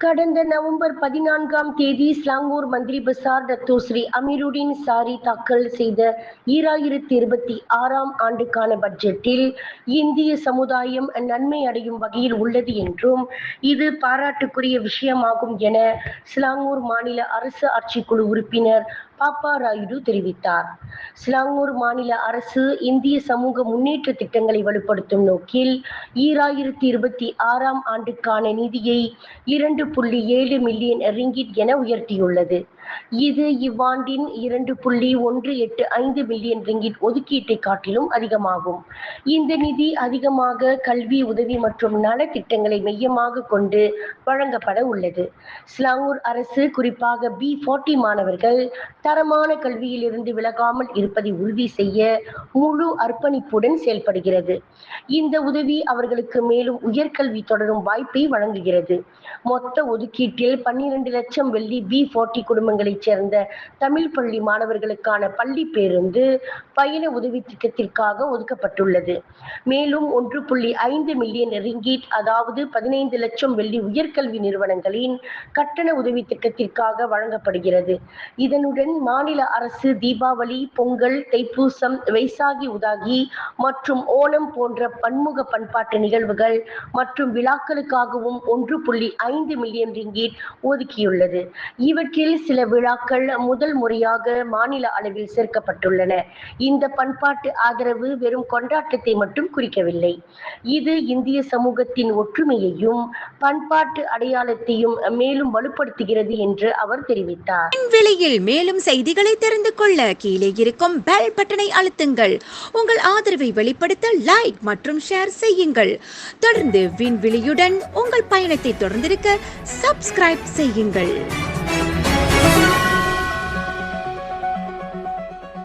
கடந்த நவம்பர் பதினான்காம் தேதி Selangor Menteri Besar Dato' Sri அமீருddin sorry தாக்கல் செய்த ஈராயிரத்தி இருபத்தி ஆறாம் ஆண்டுக்கான பட்ஜெட்டில் இந்திய சமுதாயம் நன்மை அடையும் வகையில் உள்ளது என்றும் இது பாராட்டுக்குரிய விஷயமாகும் என ஸ்லாங்கூர் மாநில அரசு ஆட்சிக்குழு உறுப்பினர் பாப்பா ராயுடு தெரிவித்தார். ஸ்லாங்கூர் மாநில அரசு இந்திய சமூக முன்னேற்ற திட்டங்களை வலுப்படுத்தும் நோக்கில் ஈராயிரத்தி இருபத்தி ஆறாம் ஆண்டுக்கான நிதியை இரண்டு புள்ளி ஏழு மில்லியன் ரிங்கிட் என உயர்த்தியுள்ளது. இது இவ்வாண்டின் இரண்டு புள்ளி ஒன்று எட்டு ஐந்து மில்லியன் ரிங்கிட் ஒதுக்கீட்டை காட்டிலும் அதிகமாகும். இந்த நிதி அதிகமாக கல்வி உதவி மற்றும் நலத்திட்டங்களை மையமாக கொண்டு வழங்கப்பட உள்ளது. ஸ்லாங்கூர் அரசு குறிப்பாக பி ஃபார்ட்டி மாணவர்கள் தரமான கல்வியிலிருந்து விலகாமல் இருப்பதை உறுதி செய்ய முழு அர்ப்பணிப்புடன் செயல்படுகிறது. இந்த உதவி அவர்களுக்கு மேலும் உயர்கல்வி தொடரும் வாய்ப்பை வழங்குகிறது. மொத்த ஒதுக்கீட்டில் பன்னிரண்டு லட்சம் வெள்ளி பி ஃபார்ட்டி குடும்பங்களைச் சேர்ந்த தமிழ் பள்ளி மாணவர்களுக்கான பள்ளி பேருந்து பயண உதவி திட்டத்திற்காக ஒதுக்கப்பட்டுள்ளது. மேலும் ஒன்று புள்ளி ஐந்து மில்லியன் ரிங்கீட் அதாவது பதினைந்து லட்சம் வெள்ளி உயர்கல்வி நிறுவனங்களின் கட்டண உதவி திட்டத்திற்காக வழங்கப்படுகிறது. இதனுடன் மாநில அரசு தீபாவளி பொங்கல் தைப்பூசம் வைசாகி உதாகி மற்றும் ஓணம் போன்ற பன்முக பண்பாட்டு நிகழ்வுகள் மற்றும் விழாக்களுக்காகவும் ஒன்று புள்ளி ஐந்து மில்லியன் ரிங்கீட் ஒதுக்கியுள்ளது. இவற்றில் சில விழாக்கள் முதல் முறையாக மாநில அளவில் சேர்க்கப்பட்டுள்ளன. இந்த பண்பாட்டு ஆதரவு வெறும் கொண்டாட்டத்தை மட்டும் குறிக்கவில்லை. இது இந்திய சமூகத்தின் ஒற்றுமையையும் பண்பாட்டு அடையாளத்தையும் மேலும் வலுப்படுத்துகிறது என்று அவர் தெரிவித்தார். விலையில் மேலும் செய்திகளை தெரிந்து கொள்ள கீழே இருக்கும் பெல் பட்டனை அழுத்துங்கள். உங்கள் ஆதரவை வெளிப்படுத்த லைக் மற்றும் ஷேர் செய்யுங்கள். தொடர்ந்து விண்வெளியுடன் உங்கள் பயணத்தை தொடர்ந்திருக்க சப்ஸ்கிரைப் செய்யுங்கள்.